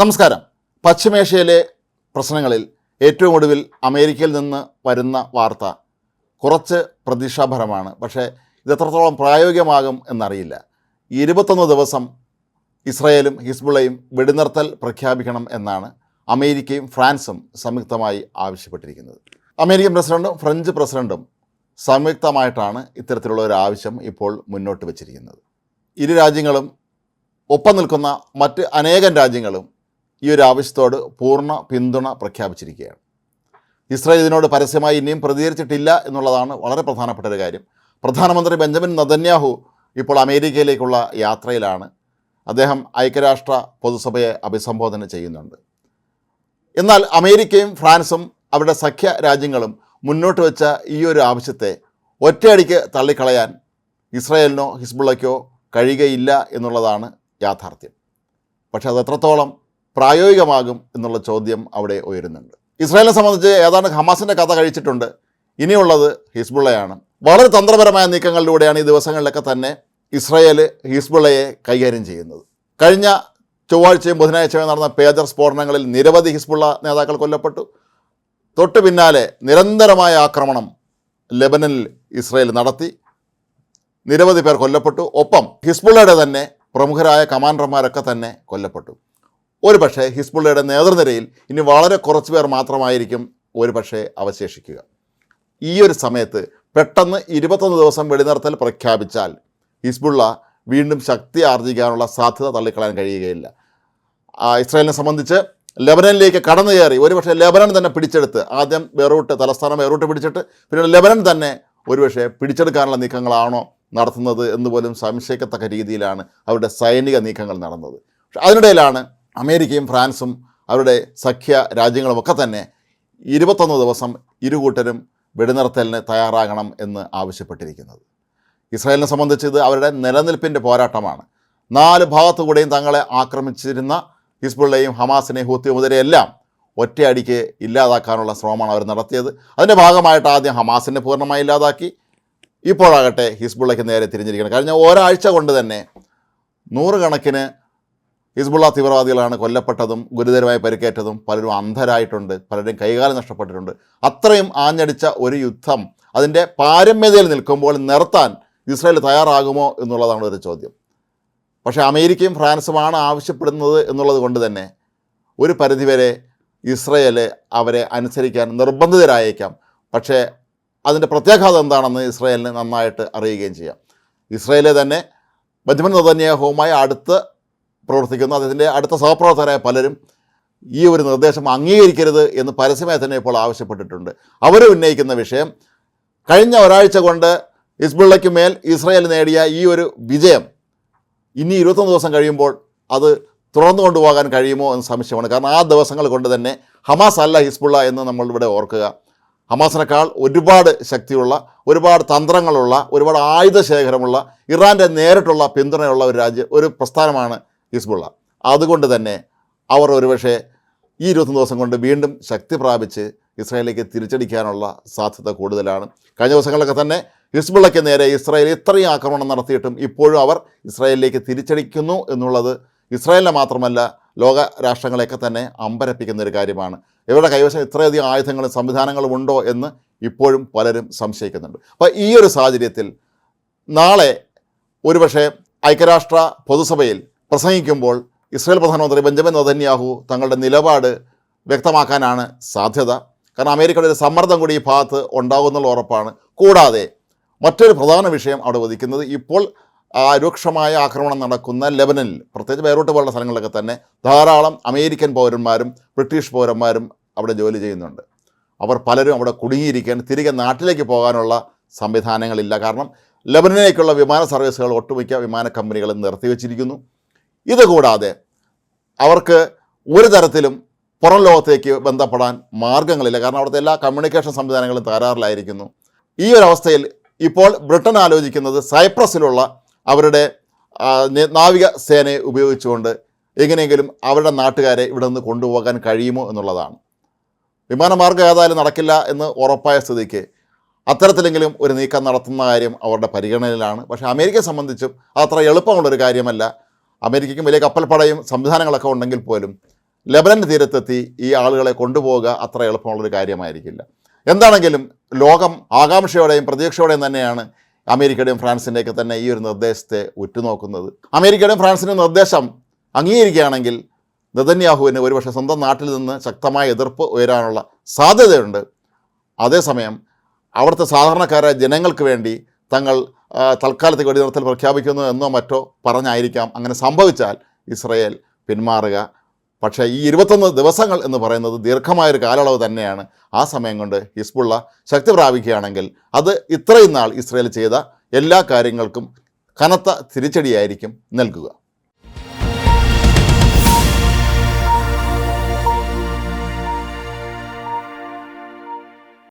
നമസ്കാരം. പശ്ചിമേഷ്യയിലെ പ്രശ്നങ്ങളിൽ ഏറ്റവും ഒടുവിൽ അമേരിക്കയിൽ നിന്ന് വരുന്ന വാർത്ത കുറച്ച് പ്രതീക്ഷാഭരമാണ്. പക്ഷേ ഇത് എത്രത്തോളം പ്രായോഗികമാകും എന്നറിയില്ല. ഇരുപത്തൊന്ന് ദിവസം ഇസ്രയേലും ഹിസ്ബുള്ളയും വെടിനിർത്തൽ പ്രഖ്യാപിക്കണം എന്നാണ് അമേരിക്കയും ഫ്രാൻസും സംയുക്തമായി ആവശ്യപ്പെട്ടിരിക്കുന്നത്. അമേരിക്കൻ പ്രസിഡന്റും ഫ്രഞ്ച് പ്രസിഡന്റും സംയുക്തമായിട്ടാണ് ഇത്തരത്തിലുള്ള ഒരു ആവശ്യം ഇപ്പോൾ മുന്നോട്ട് വച്ചിരിക്കുന്നത്. ഇരു രാജ്യങ്ങളും ഒപ്പം നിൽക്കുന്ന മറ്റ് അനേകം രാജ്യങ്ങളും ഈ ഒരു ആവശ്യത്തോട് പൂർണ പിന്തുണ പ്രഖ്യാപിച്ചിരിക്കുകയാണ്. ഇസ്രായേൽ ഇതിനോട് പരസ്യമായി ഇനിയും പ്രതികരിച്ചിട്ടില്ല എന്നുള്ളതാണ് വളരെ പ്രധാനപ്പെട്ട ഒരു കാര്യം. പ്രധാനമന്ത്രി ബെഞ്ചമിൻ നദന്യാഹു ഇപ്പോൾ അമേരിക്കയിലേക്കുള്ള യാത്രയിലാണ്. അദ്ദേഹം ഐക്യരാഷ്ട്ര പൊതുസഭയെ അഭിസംബോധന ചെയ്യുന്നുണ്ട്. എന്നാൽ അമേരിക്കയും ഫ്രാൻസും അവരുടെ സഖ്യ രാജ്യങ്ങളും മുന്നോട്ട് വെച്ച ഈ ഒരു ആവശ്യത്തെ ഒറ്റയടിക്ക് തള്ളിക്കളയാൻ ഇസ്രായേലിനോ ഹിസ്ബുള്ളയ്ക്കോ കഴിയുകയില്ല എന്നുള്ളതാണ് യാഥാർത്ഥ്യം. പക്ഷേ അത് എത്രത്തോളം പ്രായോഗികമാകും എന്നുള്ള ചോദ്യം അവിടെ ഉയരുന്നുണ്ട്. ഇസ്രായേലിനെ സംബന്ധിച്ച് ഏതാണ്ട് ഹമാസിന്റെ കഥ കഴിച്ചിട്ടുണ്ട്. ഇനിയുള്ളത് ഹിസ്ബുള്ളയാണ്. വളരെ തന്ത്രപരമായ നീക്കങ്ങളിലൂടെയാണ് ഈ ദിവസങ്ങളിലൊക്കെ തന്നെ ഇസ്രായേൽ ഹിസ്ബുള്ളയെ കൈകാര്യം ചെയ്യുന്നത്. കഴിഞ്ഞ ചൊവ്വാഴ്ചയും ബുധനാഴ്ചയും നടന്ന പേജർ സ്ഫോടനങ്ങളിൽ നിരവധി ഹിസ്ബുള്ള നേതാക്കൾ കൊല്ലപ്പെട്ടു. തൊട്ടു പിന്നാലെ നിരന്തരമായ ആക്രമണം ലെബനനിൽ ഇസ്രായേൽ നടത്തി. നിരവധി പേർ കൊല്ലപ്പെട്ടു. ഒപ്പം ഹിസ്ബുള്ളയുടെ തന്നെ പ്രമുഖരായ കമാൻഡർമാരൊക്കെ തന്നെ കൊല്ലപ്പെട്ടു. ഒരു പക്ഷേ ഹിസ്ബുള്ളയുടെ നേതൃനിരയിൽ ഇനി വളരെ കുറച്ച് പേർ മാത്രമായിരിക്കും ഒരു പക്ഷേ അവശേഷിക്കുക. ഈ ഒരു സമയത്ത് പെട്ടെന്ന് ഇരുപത്തൊന്ന് ദിവസം വെടിനിർത്തൽ പ്രഖ്യാപിച്ചാൽ ഹിസ്ബുള്ള വീണ്ടും ശക്തി ആർജിക്കാനുള്ള സാധ്യത തള്ളിക്കളയാൻ കഴിയുകയില്ല. ഇസ്രായേലിനെ സംബന്ധിച്ച് ലെബനനിലേക്ക് കടന്നു കയറി ഒരുപക്ഷെ ലെബനൻ തന്നെ പിടിച്ചെടുത്ത് ആദ്യം ബെറൂട്ട് തലസ്ഥാനം ബെറൂട്ട് പിടിച്ചിട്ട് പിന്നീട് ലെബനൻ തന്നെ ഒരുപക്ഷെ പിടിച്ചെടുക്കാനുള്ള നീക്കങ്ങളാണോ നടത്തുന്നത് എന്ന് പോലും സംശയിക്കത്തക്ക രീതിയിലാണ് അവരുടെ സൈനിക നീക്കങ്ങൾ നടന്നത്. പക്ഷെ അതിനിടയിലാണ് അമേരിക്കയും ഫ്രാൻസും അവരുടെ സഖ്യ രാജ്യങ്ങളുമൊക്കെ തന്നെ ഇരുപത്തൊന്ന് ദിവസം ഇരുകൂട്ടരും വെടിനിർത്തലിന് തയ്യാറാകണം എന്ന് ആവശ്യപ്പെട്ടിരിക്കുന്നത്. ഇസ്രായേലിനെ സംബന്ധിച്ച് ഇത് അവരുടെ നിലനിൽപ്പിന്റെ പോരാട്ടമാണ്. നാല് ഭാഗത്തുകൂടെയും തങ്ങളെ ആക്രമിച്ചിരുന്ന ഹിസ്ബുള്ളയും ഹമാസിനെയും ഹൂത്തിയുമുതരെയെല്ലാം ഒറ്റയടിക്ക് ഇല്ലാതാക്കാനുള്ള ശ്രമമാണ് അവർ നടത്തിയത്. അതിന്റെ ഭാഗമായിട്ട് ആദ്യം ഹമാസിനെ പൂർണമായി ഇല്ലാതാക്കി. ഇപ്പോഴാകട്ടെ ഹിസ്ബുള്ളയ്ക്ക് നേരെ തിരിഞ്ഞിരിക്കണം കഴിഞ്ഞ ഒരാഴ്ച കൊണ്ട് തന്നെ നൂറുകണക്കിന് ഹിസ്ബുള്ള തീവ്രവാദികളാണ് കൊല്ലപ്പെട്ടതും ഗുരുതരമായി പരിക്കേറ്റതും പലരും അന്ധരായിട്ടുണ്ട് പലരും കൈകാലം നഷ്ടപ്പെട്ടിട്ടുണ്ട്. അത്രയും ആഞ്ഞടിച്ച ഒരു യുദ്ധം അതിന്റെ പാരമ്യതയിൽ നിൽക്കുമ്പോൾ നിർത്താൻ ഇസ്രായേൽ തയ്യാറാകുമോ എന്നുള്ളതാണ് ഒരു ചോദ്യം. പക്ഷേ അമേരിക്കയും ഫ്രാൻസുമാണ് ആവശ്യപ്പെടുന്നത് എന്നുള്ളത് കൊണ്ട് തന്നെ ഒരു പരിധിവരെ ഇസ്രയേൽ അവരെ അനുസരിക്കാൻ നിർബന്ധിതരായേക്കാം. പക്ഷേ അതിന്റെ പ്രത്യാഘാതം എന്താണെന്ന് ഇസ്രയേലിന് നന്നായിട്ട് അറിയുകയും ചെയ്യാം. ഇസ്രയേലെ തന്നെ ബജ്മൻ നദന്യാഹവുമായി അടുത്ത് പ്രവർത്തിക്കുന്ന. അദ്ദേഹത്തിന്റെ അടുത്ത സഹപ്രവർത്തകരായ പലരും ഈ ഒരു നിർദ്ദേശം അംഗീകരിക്കരുത് എന്ന് പരസ്യമായി തന്നെ ഇപ്പോൾ ആവശ്യപ്പെട്ടിട്ടുണ്ട്. അവർ ഉന്നയിക്കുന്ന വിഷയം കഴിഞ്ഞ ഒരാഴ്ച കൊണ്ട് ഹിസ്ബുള്ളയ്ക്ക് മേൽ ഇസ്രയേൽ നേടിയ ഈ ഒരു വിജയം ഇനി ഇരുപത്തൊന്ന് ദിവസം കഴിയുമ്പോൾ അത് തുറന്നു കൊണ്ടുപോകാൻ കഴിയുമോ എന്ന് സംശയമാണ്. കാരണം ആ ദിവസങ്ങൾ കൊണ്ട് തന്നെ ഹമാസ് അല്ല ഹിസ്ബുള്ള എന്ന് നമ്മളിവിടെ ഓർക്കുക. ഹമാസിനേക്കാൾ ഒരുപാട് ശക്തിയുള്ള ഒരുപാട് തന്ത്രങ്ങളുള്ള ഒരുപാട് ആയുധ ശേഖരമുള്ള ഇറാന്റെ നേരിട്ടുള്ള പിന്തുണയുള്ള ഒരു രാജ്യം ഒരു പ്രസ്ഥാനമാണ് ഹിസ്ബുള്ള. അതുകൊണ്ട് തന്നെ അവർ ഒരുപക്ഷെ ഈ ഇരുപത്തൊന്ന് ദിവസം കൊണ്ട് വീണ്ടും ശക്തി പ്രാപിച്ച് ഇസ്രായേലിലേക്ക് തിരിച്ചടിക്കാനുള്ള സാധ്യത കൂടുതലാണ്. കഴിഞ്ഞ ദിവസങ്ങളിലൊക്കെ തന്നെ ഹിസ്ബുള്ളയ്ക്ക് നേരെ ഇസ്രായേൽ ഇത്രയും ആക്രമണം നടത്തിയിട്ടും ഇപ്പോഴും അവർ ഇസ്രായേലിലേക്ക് തിരിച്ചടിക്കുന്നു എന്നുള്ളത് ഇസ്രായേലിനെ മാത്രമല്ല ലോക രാഷ്ട്രങ്ങളെയൊക്കെ തന്നെ അമ്പരപ്പിക്കുന്ന ഒരു കാര്യമാണ്. ഇവരുടെ കൈവശം ഇത്രയധികം ആയുധങ്ങളും സംവിധാനങ്ങളും ഉണ്ടോ എന്ന് ഇപ്പോഴും പലരും സംശയിക്കുന്നുണ്ട്. അപ്പോൾ ഈ ഒരു സാഹചര്യത്തിൽ നാളെ ഒരുപക്ഷെ ഐക്യരാഷ്ട്ര പൊതുസഭയിൽ പ്രസംഗിക്കുമ്പോൾ ഇസ്രായേൽ പ്രധാനമന്ത്രി ബെഞ്ചമിൻ നദന്യാഹു തങ്ങളുടെ നിലപാട് വ്യക്തമാക്കാനാണ് സാധ്യത. കാരണം അമേരിക്കയുടെ ഒരു സമ്മർദ്ദം കൂടി ഈ ഭാഗത്ത് ഉണ്ടാകുന്നുള്ള ഉറപ്പാണ്. കൂടാതെ മറ്റൊരു പ്രധാന വിഷയം അവിടെ വധിക്കുന്നത് ഇപ്പോൾ രൂക്ഷമായ ആക്രമണം നടക്കുന്ന ലെബനനിൽ പ്രത്യേകിച്ച് ബൈറൂട്ട് പോലുള്ള സ്ഥലങ്ങളിലൊക്കെ തന്നെ ധാരാളം അമേരിക്കൻ പൗരന്മാരും ബ്രിട്ടീഷ് പൗരന്മാരും അവിടെ ജോലി ചെയ്യുന്നുണ്ട്. അവർ പലരും അവിടെ കുടുങ്ങിയിരിക്കാൻ തിരികെ നാട്ടിലേക്ക് പോകാനുള്ള സംവിധാനങ്ങളില്ല. കാരണം ലെബനനിലേക്കുള്ള വിമാന സർവീസുകൾ ഒട്ടുമിക്ക വിമാന കമ്പനികളും നിർത്തിവെച്ചിരിക്കുന്നു. ഇതുകൂടാതെ അവർക്ക് ഒരു തരത്തിലും പുറം ലോകത്തേക്ക് ബന്ധപ്പെടാൻ മാർഗങ്ങളില്ല. കാരണം അവിടുത്തെ എല്ലാ കമ്മ്യൂണിക്കേഷൻ സംവിധാനങ്ങളും തകരാറിലായിരിക്കുന്നു. ഈ ഒരു അവസ്ഥയിൽ ഇപ്പോൾ ബ്രിട്ടൻ ആലോചിക്കുന്നത് സൈപ്രസിലുള്ള അവരുടെ നാവിക സേനയെ ഉപയോഗിച്ചുകൊണ്ട് എങ്ങനെയെങ്കിലും അവരുടെ നാട്ടുകാരെ ഇവിടെ നിന്ന് കൊണ്ടുപോകാൻ കഴിയുമോ എന്നുള്ളതാണ്. വിമാനമാർഗം ഏതായാലും നടക്കില്ല എന്ന് ഉറപ്പായ സ്ഥിതിക്ക് അത്തരത്തിലെങ്കിലും ഒരു നീക്കം നടത്തുന്ന കാര്യം അവരുടെ പരിഗണനയിലാണ്. പക്ഷേ അമേരിക്കയെ സംബന്ധിച്ചും അത് അത്ര എളുപ്പമുള്ളൊരു കാര്യമല്ല. അമേരിക്കയ്ക്കും വലിയ കപ്പൽപ്പടയും സംവിധാനങ്ങളൊക്കെ ഉണ്ടെങ്കിൽ പോലും ലെബനൻ തീരത്തെത്തി ഈ ആളുകളെ കൊണ്ടുപോവുക അത്ര എളുപ്പമുള്ളൊരു കാര്യമായിരിക്കില്ല. എന്താണെങ്കിലും ലോകം ആകാംക്ഷയോടെയും പ്രതീക്ഷയോടെയും തന്നെയാണ് അമേരിക്കയുടെയും ഫ്രാൻസിന്റെയൊക്കെ തന്നെ ഈ ഒരു നിർദ്ദേശത്തെ ഉറ്റുനോക്കുന്നത്. അമേരിക്കയുടെയും ഫ്രാൻസിന്റെയും നിർദ്ദേശം അംഗീകരിക്കുകയാണെങ്കിൽ നെതന്യാഹുവിന് ഒരുപക്ഷെ സ്വന്തം നാട്ടിൽ നിന്ന് ശക്തമായ എതിർപ്പ് ഉയരാനുള്ള സാധ്യതയുണ്ട്. അതേസമയം അവിടുത്തെ സാധാരണക്കാരായ ജനങ്ങൾക്ക് വേണ്ടി തങ്ങൾ തൽക്കാലത്തേക്ക് വെടിനിർത്തൽ പ്രഖ്യാപിക്കുന്നു എന്നോ മറ്റോ പറഞ്ഞായിരിക്കാം. അങ്ങനെ സംഭവിച്ചാൽ ഇസ്രയേൽ പിന്മാറുക. പക്ഷേ ഈ ഇരുപത്തൊന്ന് ദിവസങ്ങൾ എന്ന് പറയുന്നത് ദീർഘമായൊരു കാലയളവ് തന്നെയാണ്. ആ സമയം കൊണ്ട് ഹിസ്ബുള്ള ശക്തി പ്രാപിക്കുകയാണെങ്കിൽ അത് ഇത്രയും നാൾ ഇസ്രയേൽ ചെയ്ത എല്ലാ കാര്യങ്ങൾക്കും കനത്ത തിരിച്ചടിയായിരിക്കും നൽകുക.